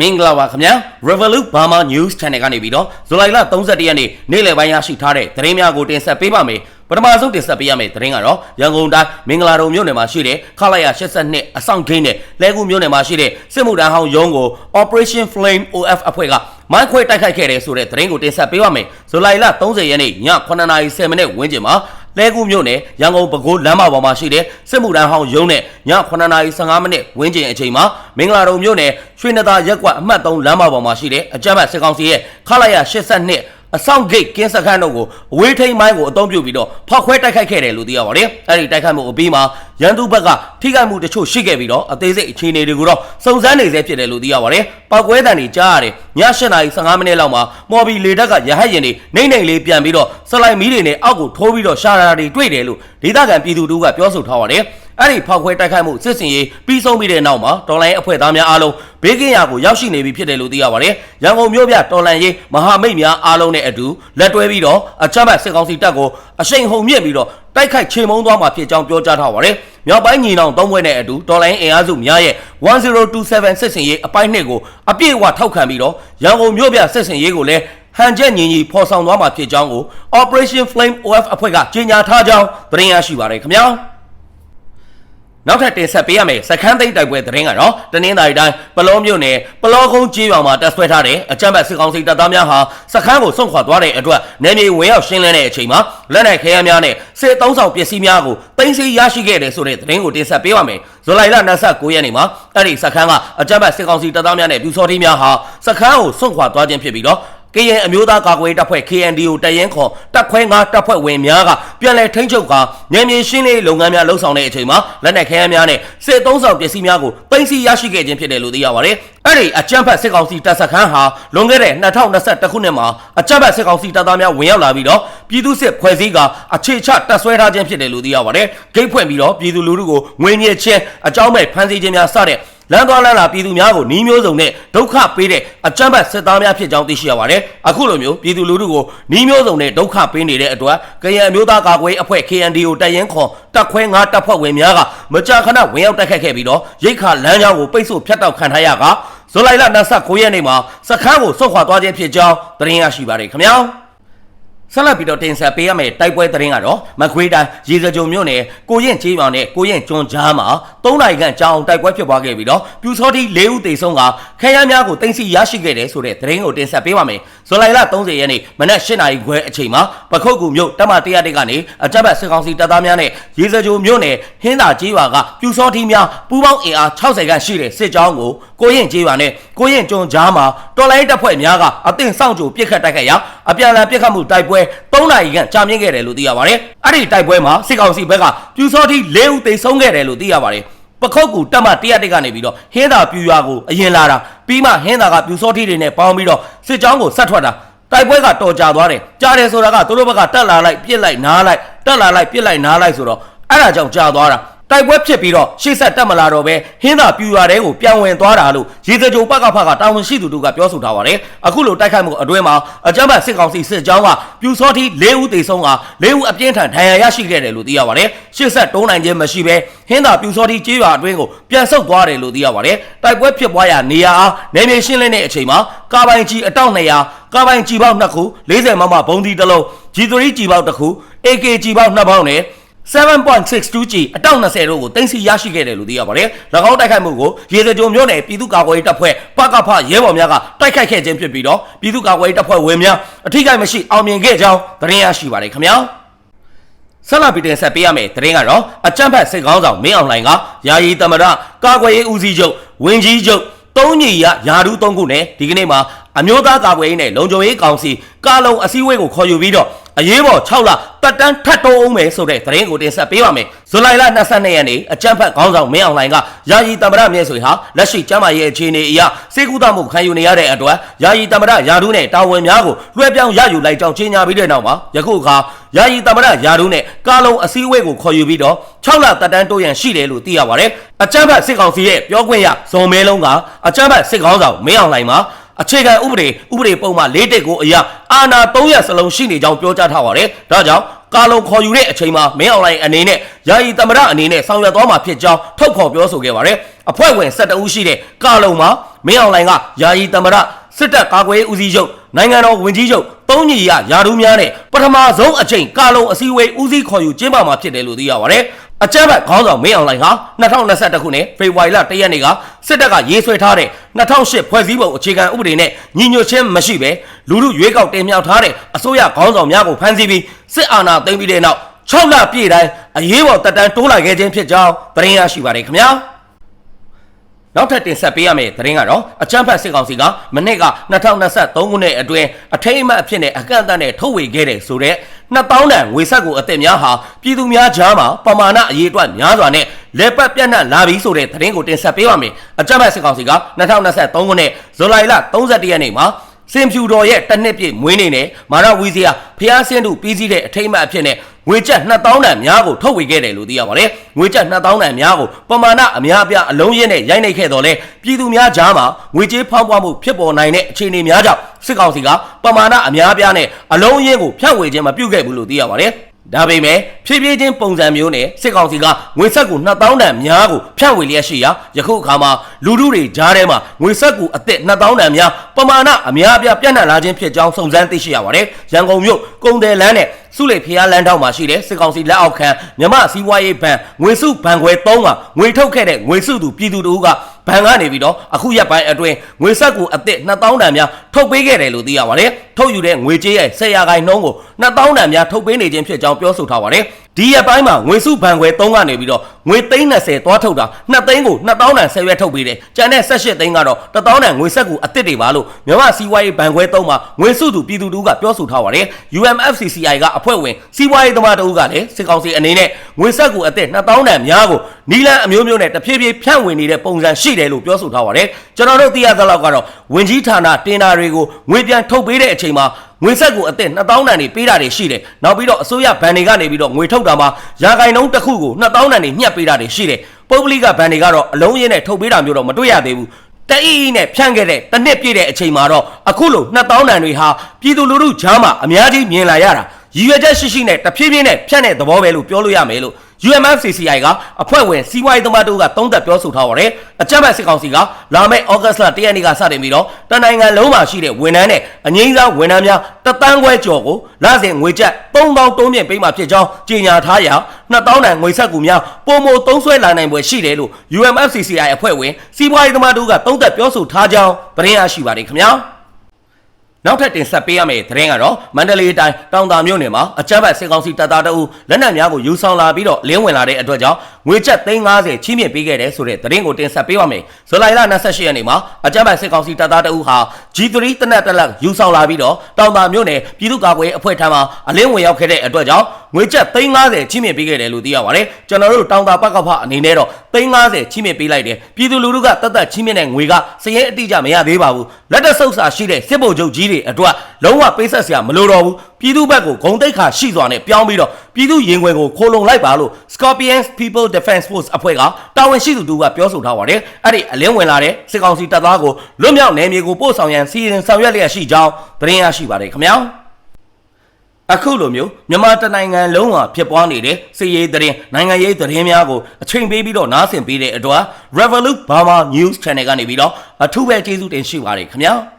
မင်္ဂလာပါခင်ဗျာ Revolut Burma News Channel ကနေပြီးတော့ဇူလိုင်လ31ရက်နေ့နေ့လယ်ပိုင်းရရှိထားတဲ့သတင်းများကိုတင်ဆက်ပေးပါမယ်ပထမဆုံးတင်ဆက်ပေးရမယ့်သတင်းကတော့ရန်ကုန်တိုင်းမင်္ဂလာတုံမြို့နယ်မှာရှိတဲ့ခလာရ82အဆောင်ဂိမ်းနဲ့လဲကူမြို့နယ်မှာရှိတဲ့စစ်မှုထမ်းဟောင်းရုံးကို Operation Flame OF အဖွဲ့ကမိုင်းခွဲတိုက်ခိုက်ခဲ့တဲ့ဆိုတဲ့သတင်းကိုတင်ဆက်ပေးပါမယ်ဇူလိုင်လ30ရက်နေ့ည9:10မိနစ်ဝန်းကျင်မှာ လဲကူမြို့နယ်ရန်ကုန်ပဲခူးလမ်းမပေါ်မှာရှိတဲ့စစ်မှုထမ်းဟောင်းရုံးနဲ့ည9:15မိနစ်ဝန်းကျင်အချိန်မှာမင်္ဂလာတုံမြို့နယ်ရွှေနသာရက်ကွက်အမှတ်3လမ်းမပေါ်မှာရှိတဲ့အကြမ်းဖက်စစ်ကောင်စီရဲ့ခလာရ82 အဆောင်ဂိတ်ကင်းစခန်းတို့ကိုအဝေးထိန်မိုင်းကိုအသုံးပြုပြီးတော့ဖောက်ခွဲတိုက်ခိုက်ခဲ့တယ်လို့သိရပါတယ်။အဲဒီတိုက်ခိုက်မှုအပြီးမှာရန်သူဘက်ကထိခိုက်မှုတချို့ရှိခဲ့ပြီးတော့အသေးစိတ်အခြေအနေတွေကိုတော့စုံစမ်းနေဆဲဖြစ်တယ်လို့သိရပါတယ်။ပောက်ကွဲတံတွေကြားရတယ်။ည8:15မိနစ်လောက်မှာမော်ဘီလေတပ်ကရဟတ်ရင်တွေနှိမ့်နှိမ့်လေးပြန်ပြီးတော့စလိုက်မီးတွေနဲ့အောက်ကိုထိုးပြီးတော့ရှာတာတွေတွေ့တယ်လို့ဒေသခံပြည်သူတို့ကပြောဆိုထားပါတယ်။ အဲ့ဒီဖောက်ခွဲတိုက်ခိုက်မှုစစ်စင်ရေးပြီးဆုံးပြီးတဲ့နောက်မှာတော်လိုင်းအဖွဲ့သားများအားလုံးဘေးကင်းရာကိုရောက်ရှိနေပြီဖြစ်တယ်လို့သိရပါတယ်။ရန်ကုန်မြို့ပြတော်လန်ရေးမဟာမိတ်များအားလုံးနဲ့အတူလက်တွဲပြီးတော့အချမ်းဘတ်စစ်ကောင်စီတပ်ကိုအရှိန်ဟုန်မြင့်ပြီးတော့တိုက်ခိုက်ချေမှုန်းသွားမှာဖြစ်ကြောင်းပြောကြားထားပါတယ်။မြောက်ပိုင်းညီနောင်သုံးဘွဲ့နဲ့အတူတော်လိုင်းအင်အားစုများရဲ့1027စစ်စင်ရေးအပိုင်းနှစ်ကိုအပြည့်အဝထောက်ခံပြီးတော့ရန်ကုန်မြို့ပြစစ်စင်ရေးကိုလည်းဟန်ချက်ညီညီဖော်ဆောင်သွားမှာဖြစ်ကြောင်းကို Operation Flame OF အဖွဲ့ကကြေညာထားကြောင်းသတင်းရရှိပါရခင်ဗျာ။ နောက်ထပ်တင်ဆက်ပေးရမယ်စခန်းသိမ်းတိုက်ပွဲသတင်းကတော့တနင်္သာရီတိုင်းပလောမြို့နယ်ပလောကုန်းကျေးရွာမှာတပ်ဆွဲထားတဲ့အကြမ်းဖက်စစ်ကောင်စီတပ်သားများဟာစခန်းကိုစွန့်ခွာသွားတဲ့အတွက်နယ်မြေဝင်ရောက်ရှင်းလင်းတဲ့အချိန်မှာလက်နက်ခဲယမ်းများနဲ့စစ်သုံးဆောင်ပစ္စည်းများကိုတင်စီရရှိခဲ့တယ်ဆိုတဲ့သတင်းကိုတင်ဆက်ပေးပါမယ်ဇူလိုင်လ29ရက်နေ့မှာအဲ့ဒီစခန်းကအကြမ်းဖက်စစ်ကောင်စီတပ်သားများနဲ့ပြူစောတိများဟာစခန်းကိုစွန့်ခွာသွားခြင်းဖြစ်ပြီးတော့ ကရင်အမျိုးသားကာကွယ်ရေးတပ်ဖွဲ့ KNDO တရင်ခေါ်တပ်ခွဲ9တပ်ဖွဲ့ဝင်များကပြန်လည်ထိန်းချုပ်ကာညံမြေရှင်းလေးလုပ်ငန်းများလှုပ်ဆောင်တဲ့အချိန်မှာလက်နက်ခဲယမ်းများနဲ့စစ်သုံးဆောင်ပစ္စည်းများကိုတင်စီရရှိခဲ့ခြင်းဖြစ်တယ်လို့သိရပါတယ်။အဲ့ဒီအကြမ်းဖက်စစ်ကောင်စီတပ်စခန်းဟာလွန်ခဲ့တဲ့2021ခုနှစ်မှာအကြမ်းဖက်စစ်ကောင်စီတပ်သားများဝင်ရောက်လာပြီးတော့ပြည်သူစစ်ဖွဲ့စည်းကအခြေချတပ်ဆွဲထားခြင်းဖြစ်တယ်လို့သိရပါတယ်။ဂိတ်ဖွင့်ပြီးတော့ပြည်သူလူထုကိုငွေညစ်ခြင်းအကြောင်းမဲ့ဖမ်းဆီးခြင်းများစတဲ့ လမ်းသွားလမ်းလာပြည်သူများကိုနှီးမျိုးစုံနဲ့ဒုက္ခပေးတဲ့အကြမ်းဖက်စစ်သားများဖြစ်ကြောင်းသိရှိရပါတယ်။အခုလိုမျိုးပြည်သူလူထုကိုနှီးမျိုးစုံနဲ့ဒုက္ခပေးနေတဲ့အတွက်ကရန်အမျိုးသားကာကွယ်အဖွဲ့ KNDO တပ်ရင်းခွန်တပ်ခွဲ9တပ်ဖွဲ့ဝင်များကမကြာခဏဝင်ရောက်တိုက်ခတ်ခဲ့ပြီးတော့ရိတ်ခါလမ်းကြောင်းကိုပိတ်ဆို့ဖျက်တောက်ခံထားရကဇူလိုင်လ29ရက်နေ့မှာစခန်းကိုဆုတ်ခွာသွားခြင်းဖြစ်ကြောင်းသတင်းရရှိပါတယ်ခင်ဗျာ။ဆက်လက်ပြီးတော့တင်ဆက်ပေးရမယ့်တိုက်ပွဲသတင်းကတော့မကွေးတိုင်းရေစကြုံမြို့နယ်ကိုရင်ချေးပေါင်နဲ့ကိုရင်ကျွန်းကြားမှာ ၃နိုင်ခန့်ကြောင်တိုက်ပွဲဖြစ်ပွားခဲ့ပြီးတော့ပြူစောတိ၄ဦးသေဆုံးကခဲယမ်းများကိုတင်စီရရှိခဲ့တယ်ဆိုတဲ့သတင်းကိုတင်ဆက်ပေးပါမယ်။ဇူလိုင်လ30ရက်နေ့မနက်၈နာရီခွဲအချိန်မှာပခုတ်ကူမြို့တပ်မ101ကနေအကြမ်းဖက်စစ်ကောင်စီတပ်သားများနဲ့ရေစကြုံမြို့နယ်ဟင်းသာကျေးရွာကပြူစောတိများပူးပေါင်းအင်အား60ခန့်ရှိတဲ့စစ်ကြောင်းကိုကိုရင်ကျေးရွာနဲ့ကိုရင်ကျွန်းကြားမှာတော်လိုင်းတပ်ဖွဲ့များကအသင့်စောင့်ကြိုပစ်ခတ်တိုက်ခိုက်ရာအပြန်အလှန်ပစ်ခတ်မှုတိုက်ပွဲ3နာရီခန့်ကြာမြင့်ခဲ့တယ်လို့သိရပါတယ်။အဲ့ဒီတိုက်ပွဲမှာစစ်ကောင်စီဘက်ကပြူစောတိ၄ဦးသေဆုံးခဲ့တယ်လို့သိရပါတယ်။ ပခုတ်ကူတက်မ101ကနေပြီးတော့ဟင်းသာပြူရွာကိုအရင်လာတာပြီးမှဟင်းသာကပြူစောတိတွေနဲ့ပေါင်းပြီးတော့စစ်ကြောင်းကိုဆက်ထွက်တာတိုက်ပွဲကတော်ကြသွားတယ်ကြားတယ်ဆိုတာကသူတို့ဘက်ကတက်လာလိုက်ပြစ်လိုက်နားလိုက်တက်လာလိုက်ပြစ်လိုက်နားလိုက်ဆိုတော့အဲ့ဒါကြောင့်ကြာသွားတာ တိုက်ပွဲဖြစ်ပြီးတော့ရှေ့ဆက်တက်မလာတော့ပဲဟင်းသာပြူရွာတဲကိုပြန်ဝင်သွားတာလို့ရေစကြိုပကဖကတာဝန်ရှိသူတို့ကပြောဆိုထားပါတယ်အခုလိုတိုက်ခိုက်မှုအတွင်းမှာအကြမ်းဖက်စစ်ကောင်စီစစ်ကြောင်းကပြူစောတိ၄ဦးသေဆုံးက၄ဦးအပြင်းထန်ဒဏ်ရာရရှိခဲ့တယ်လို့သိရပါတယ်ရှေ့ဆက်တုံးနိုင်ခြင်းမရှိဘဲဟင်းသာပြူစောတိကျေးရွာအတွင်းကိုပြန်ဆုတ်သွားတယ်လို့သိရပါတယ်တိုက်ပွဲဖြစ်ပွားရာနေရာအားနယ်မြေရှင်းလင်းတဲ့အချိန်မှာကာပိုင်ကြီးအတောက်200ကာပိုင်ကြီးပေါက်2ခု40မမဘုံဒီတစ်လုံး G3 ကြီးပေါက်1ခု AK ကြီးပေါက်2ပေါက်နဲ့ 7.62G အတောက်20တို့ကိုတင်စီရရှိခဲ့တယ်လို့သိရပါတယ်။၎င်းတိုက်ခိုက်မှုကိုရေစကြုံမြို့နယ်ပြည်သူ့ကာကွယ်ရေးတပ်ဖွဲ့ပကဖရဲဘော်များကတိုက်ခိုက်ခဲ့ခြင်းဖြစ်ပြီးတော့ပြည်သူ့ကာကွယ်ရေးတပ်ဖွဲ့ဝင်များအထိကိမရှိအောင်မြင်ခဲ့ကြောင်းသတင်းရရှိပါတယ်ခင်ဗျာ။ဆက်လက်ပြီးတင်ဆက်ပေးရမယ့်သတင်းကတော့အကြမ်းဖက်စစ်ကောင်းဆောင်မင်းအောင်လှိုင်ကယာယီသမရကာကွယ်ရေးဦးစီးချုပ်ဝင်းကြီးချုပ် သုံးညီရယာဒူးသုံးခုနဲ့ဒီကနေ့မှာအမျိုးသားကာကွယ်ရေးနဲ့လုံခြုံရေးကောင်စီကာလုံအစည်းအဝေးကိုခေါ်ယူပြီးတော့အရေးပေါ်6လတက်တန်းထပ်တိုးအောင်မယ်ဆိုတဲ့သတင်းကိုတင်ဆက်ပေးပါမယ်။ဇူလိုင်လ22ရက်နေ့အကြမ်းဖက်ခေါင်းဆောင်မင်းအောင်လှိုင်ကယာယီတမရမြဲဆွေဟာလက်ရှိကျမ်းမာရေးအခြေအနေအရစေကူတမှုခံယူနေရတဲ့အတွက်ယာယီတမရယာဒူးနဲ့တာဝန်များကိုလွှဲပြောင်းရယူလိုက်ကြောင်းကြေညာပြီးတဲ့နောက်မှာယခုအခါ ယာယီတမရယာဒူးနဲ့ကာလုံအစည်းအဝေးကိုခေါ်ယူပြီးတော့6လတက်တန်းတိုးရန်ရှိတယ်လို့သိရပါတယ်။အကြမ်းဖက်စစ်ကောင်စီရဲ့ပြောခွင့်ရဇော်မဲလုံးကအကြမ်းဖက်စစ်ကောင်ဆောင်မင်းအောင်လှိုင်မှာအခြေခံဥပဒေဥပဒေပုံမှန်၄တက်ကိုအရာအာဏာ၃ရပ်စလုံးရှိနေကြောင်းပြောကြားထားပါတယ်။ဒါကြောင့်ကာလုံခေါ်ယူတဲ့အချိန်မှာမင်းအောင်လိုင်အနေနဲ့ယာယီသမရအနေနဲ့ဆောင်ရွက်သွားမှာဖြစ်ကြောင်းထုတ်ဖော်ပြောဆိုခဲ့ပါတယ်အဖွဲ့ဝင်12ဦးရှိတဲ့ကာလုံမှာမင်းအောင်လိုင်ကယာယီသမရ စစ်တပ်ကာကွယ်ရေးဦးစီးချုပ်နိုင်ငံတော်ဝန်ကြီးချုပ်သုံးညီရယာဒူးများနဲ့ပထမဆုံးအချိန်ကာလုံအစည်းအဝေးဦးစီးခေါ်ယူကျင်းပမှာဖြစ်တယ်လို့သိရပါတယ်အကြမ်းဖက်ခေါင်းဆောင်မင်းအောင်လှိုင်ဟာ2021ခုနှစ်ဖေဖော်ဝါရီလ1ရက်နေ့ကစစ်တပ်ကရေးဆွဲထားတဲ့2008ဖွဲ့စည်းပုံအခြေခံဥပဒေနဲ့ညီညွတ်ခြင်းမရှိဘဲလူလူရွေးကောက်တင်မြှောက်ထားတဲ့အစိုးရခေါင်းဆောင်များကိုဖမ်းဆီးပြီးစစ်အာဏာသိမ်းပြီးတဲ့နောက်6လပြည့်တိုင်းအရေးပေါ်တပ်တန်းတိုးလာခဲ့ခြင်းဖြစ်ကြောင်းသတင်းရရှိပါတယ်ခင်ဗျာ နောက်ထပ်တင်ဆက်ပေးရမယ့်သတင်းကတော့အချမ်းဖတ်စစ်ကောင်စီကမနေ့က2023ခုနှစ်အတွင်းအထိတ်အမှတ်အဖြစ်နဲ့အကန့်အသတ်နဲ့ထုတ်ဝေခဲ့တဲ့ဆိုတဲ့2000တန်ငွေဆက်ကိုအသက်များဟာပြည်သူများကြားမှာပမာဏအရေးအတွက်များစွာနဲ့လက်ပတ်ပြန့်နှံ့လာပြီးဆိုတဲ့သတင်းကိုတင်ဆက်ပေးပါမယ်အချမ်းဖတ်စစ်ကောင်စီက2023ခုနှစ်ဇူလိုင်လ31ရက်နေ့မှာ စင်ဖြူတော်ရဲ့တစ်နှစ်ပြည့်မွေးနေ့နဲ့မာရဝီဇီယာဖျားဆင်းတို့ပြီးစီးတဲ့အထိတ်အမှတ်အဖြစ်နဲ့ငွေကျပ်2000တန်များကိုထုတ်ဝေခဲ့တယ်လို့သိရပါတယ်။ငွေကျပ်2000တန်များကိုပမာဏအများအပြားအလုံးရင်းနဲ့ရိုက်နှိပ်ခဲ့တော့လဲပြည်သူများကြားမှာငွေကြေးဖောင်းပွားမှုဖြစ်ပေါ်နိုင်တဲ့အခြေအနေများကြောင့်စစ်ကောင်စီကပမာဏအများအပြားနဲ့အလုံးရင်းကိုဖြန့်ဝေခြင်းမပြုခဲ့ဘူးလို့သိရပါတယ်။ ဒါပေမဲ့ဖြည်းဖြည်းချင်းပုံစံမျိုးနဲ့စစ်ကောင်စီကငွေဆက်ကူ2000တန်များကိုဖြန့်ဝေလျက်ရှိရာယခုအခါမှာလူထုတွေကြားထဲမှာငွေဆက်ကူအသက်2000တန်များပမာဏအများအပြားပြန့်နှံ့လာခြင်းဖြစ်ကြောင်းစုံစမ်းသိရှိရပါတယ်။ရန်ကုန်မြို့ကုန်တယ်လမ်းနဲ့စုလေဖျားလမ်းတောက်မှာရှိတဲ့စစ်ကောင်စီလက်အောက်ခံမြမစီးပွားရေးဘဏ်ငွေစုဘဏ်ခွဲ3ကငွေထုတ်ခဲ့တဲ့ငွေစုသူပြည်သူတို့ကဘဏ်ကနေပြီးတော့အခုရက်ပိုင်းအတွင်းငွေဆက်ကူအသက်2000တန်များ ထုတ်ပေးခဲ့တယ်လို့သိရပါတယ်။ထုတ်ယူတဲ့ငွေကြေးရဲ့10ရာခိုင်နှုန်းကို2000တန်များထုတ်ပေးနေခြင်းဖြစ်ကြောင်းပြောဆိုထားပါတယ်။ဒီရက်ပိုင်းမှာငွေစုဘဏ်ခွဲ3ကနေပြီးတော့ငွေသိန်း30သွားထုတ်တာ2သိန်းကို2000တန်10ရွက်ထုတ်ပေးတယ်။ကျန်တဲ့18သိန်းကတော့1000တန်ငွေဆက်ကူအသက်တွေပါလို့မြမစီးပွားရေးဘဏ်ခွဲ3မှာငွေစုသူပြည်သူတို့ကပြောဆိုထားပါတယ်။ UMFCCI ကအဖွဲ့ဝင်စီးပွားရေးသမားတို့ကလည်းစစ်ကောင်စီအနေနဲ့ငွေဆက်ကူအသက်2000တန်များကိုနီလန်အမျိုးမျိုးနဲ့တဖြည်းဖြည်းဖြန့်ဝေနေတဲ့ပုံစံရှိတယ်လို့ပြောဆိုထားပါတယ်။ကျွန်တော်တို့သိရသလောက်ကတော့ဝင်ကြီးဌာနတင်တာတွေကိုငွေပြန်ထုတ်ပေးတဲ့အချိန်မှာငွေဆက်ကိုအသက်2000တန်တွေပေးတာတွေရှိတယ်။နောက်ပြီးတော့အစိုးရဘဏ်တွေကနေပြီးတော့ငွေထုတ်တာမှာရာခိုင်နှုန်းတစ်ခုကို2000တန်တွေညှက်ပေးတာတွေရှိတယ်။ပုဂ္ဂလိကဘဏ်တွေကတော့အလုံးရင်းနဲ့ထုတ်ပေးတာမျိုးတော့မတွေ့ရသေးဘူး။တအီအီနဲ့ဖြန့်ခဲ့တဲ့တစ်နှစ်ပြည့်တဲ့အချိန်မှာတော့အခုလို2000တန်တွေဟာပြည်သူလူထုကြားမှာအများကြီးမြင်လာရတာရည်ရွယ်ချက်ရှိရှိနဲ့တဖြည်းဖြည်းနဲ့ဖြန့်တဲ့သဘောပဲလို့ပြောလို့ရမယ်လို့ UMFCCI ကအဖွဲ့ဝင်စီးပွားရေးသမားတို့ကသုံးသပ်ပြောဆိုထားပါတယ်။အကြမ်းဖက်စစ်ကောင်စီကလာမယ့်ဩဂတ်လ၁ရက်နေ့ကစတင်ပြီးတော့တနိုင်ငံလုံးမှာရှိတဲ့ဝန်ထမ်းနဲ့အငိမ့်စားဝန်ထမ်းများတသန်းခွဲကျော်ကိုလစဉ်ငွေကျပ်3000တုံးမြင့်ပေးမှဖြစ်ကြောင်းကြေညာထားရာ2000တန်ငွေဆက်ကူများပုံမသုံးဆွဲလာနိုင်ပွဲရှိတယ်လို့ UMFCCI အဖွဲ့ဝင်စီးပွားရေးသမားတို့ကသုံးသပ်ပြောဆိုထားကြောင်းသတင်းရရှိပါတယ်ခင်ဗျာ။ နောက်ထပ်တင်ဆက်ပေးရမယ့်သတင်းကတော့မန္တလေးတိုင်းတောင်တာမြို့နယ်မှာအကြမ်းဖက်စစ်ကောင်စီတပ်သားတအုပ်လက်နက်များကိုယူဆောင်လာပြီးတော့လင်းဝင်လာတဲ့အတွက်ကြောင့် ငွေကျပ်350ချီးမြှင့်ပေးခဲ့တဲ့ဆိုတဲ့သတင်းကိုတင်ဆက်ပေးပါမယ်။ဇူလိုင်လ28ရက်နေ့မှာအကြမ်းဖက်စစ်ကောင်စီတပ်သားတအုပ်ဟာ G3 တနက်တက်လက်ယူဆောင်လာပြီးတော့တောင်တာမြို့နယ်ပြည်သူ့ကာကွယ်ရေးအဖွဲ့ထံမှာအလင်းဝင်ရောက်ခဲ့တဲ့အတွက်ကြောင့်ငွေကျပ်350ချီးမြှင့်ပေးခဲ့တယ်လို့သိရပါတယ်။ကျွန်တော်တို့တောင်တာပကဖအနေနဲ့တော့350ချီးမြှင့်ပေးလိုက်တယ်။ပြည်သူလူထုကတတ်တတ်ချီးမြှင့်တဲ့ငွေကစည်ရဲအတိအကျမရသေးပါဘူး။လက်တဆုပ်စာရှိတဲ့စစ်ဗိုလ်ချုပ်ကြီးတွေအတွက်လုံးဝပေးဆက်စရာမလိုတော့ဘူး။ ပြည်သူဘက်ကိုဂုံတိတ်ခါရှိစွာနဲ့ပြောင်းပြီးတော့ပြည်သူရင်ခွင်ကိုခိုးလုံလိုက်ပါလို့ Scorpions People Defense Force အဖွဲ့ကတာဝန်ရှိသူတို့ကပြောဆိုထားပါတယ်။အဲ့ဒီအလင်းဝင်လာတဲ့စစ်ကောင်စီတပ်သားကိုလွတ်မြောက်နယ်မြေကိုပို့ဆောင်ရန်စီစဉ်ဆောင်ရွက်လျက်ရှိကြောင်းသတင်းရရှိပါတယ်ခင်ဗျာ။အခုလိုမျိုးမြန်မာတနိုင်ငံလုံးမှာဖြစ်ပွားနေတဲ့စစ်ရေးသတင်းနိုင်ငံရေးသတင်းများကိုအချိန်ပေးပြီးတော့နားဆင်ပေးတဲ့အတွက် Revolut Burma News Channel ကနေပြီးတော့အထူးပဲကျေးဇူးတင်ရှိပါတယ်ခင်ဗျာ။